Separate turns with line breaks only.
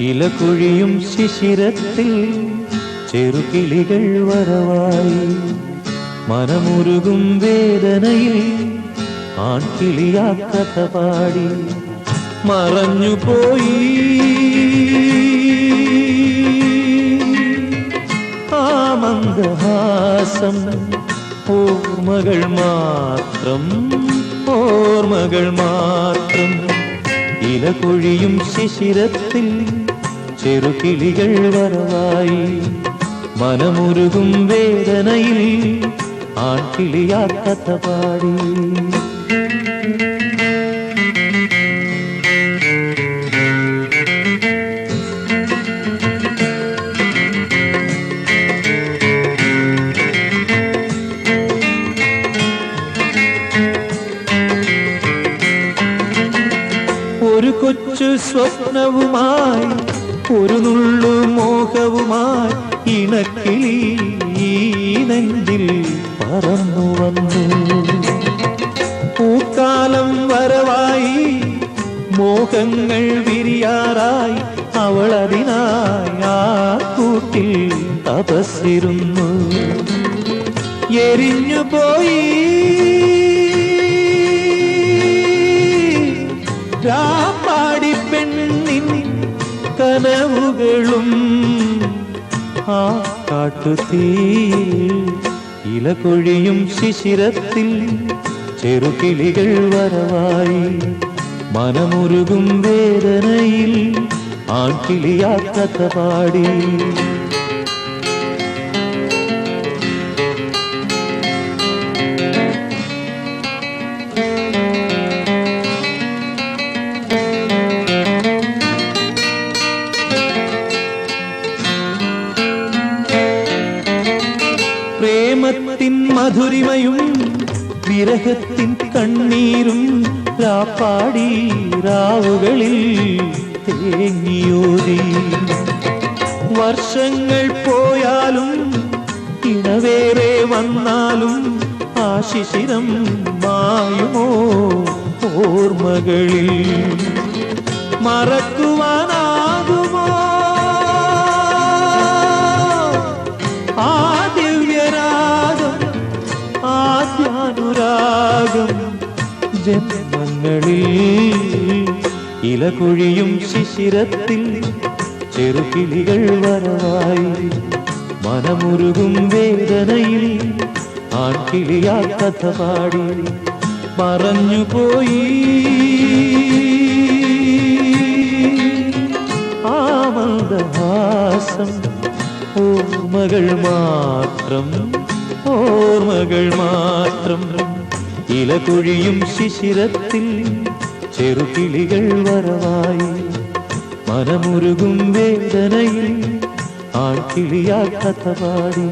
ഇലകുഴിയും ശിശിരത്തിൽ ചെറുകിളികൾ വരവായി. മനമുരുകും വേദനയിൽ ആൺകിളിയാ കഥ പാടി. മറഞ്ഞുപോയി. ആ മന്ദഹാസം ഓർമ്മകൾ മാത്രം ഓർമ്മകൾ മാത്രം. ഇലകൊഴിയും ശിശിരത്തിൽ ചെറുകിളികൾ വരവായി. മനമുരുകും വേദനയിൽ ആൺകിളിയാ കഥ പാടി. ഒരു കൊച്ചു സ്വപ്നവുമായി ഇണക്കിളി ഈ നെഞ്ചിൽ പറന്നു വന്നു. പൂക്കാലം വരവായി മോഹങ്ങൾ വിരിയാറായി ആ കൂട്ടിൽ തപസ്സിരുന്നു. എരിഞ്ഞു പോയി. രാപ്പാടി പെണ്ണിൻ കനവുകളും ആ കാട്ടുതീ ഇലകൊഴിയും ശിശിരത്തിൽ ചെറുകിളികൾ വരവായി മനമുരുകും വേദനയിൽ ആൺകിളിയാ കഥ പാടി പ്രേമത്തിൻ മധുരിമയും വിരഹത്തിൻ കണ്ണീരും രാപ്പാടി രാവുകളിൽ തേങ്ങിയോരി വർഷങ്ങൾ പോയാലും ഇണവേറെ വന്നാലും ആ ശിശിരം മായുമോ ഓർമ്മകളിൽ? മറക്കുവാനാകുമോ? ആ ദിവ്യരാഗം ആദ്യാനുരാഗം ജന്മങ്ങളിൽ. ഇലകുഴിയും ശിശിരത്തിൽ ചെറുകിളികൾ വരവായി മനമുരുകും വേദനയിൽ ആൺകിളിയാ കഥ പാടി. മറഞ്ഞുപോയി. ആ മന്ദഹാസം ഓർമ്മകൾ മാത്രം ഓർമ്മകൾ മാത്രം. ഇലകുഴിയും ശിശിരത്തിൽ ചെറുകിളികൾ വരവായി. മനമുരുകും വേദനയിൽ ആൾക്കിളിയാ കഥ പാടി.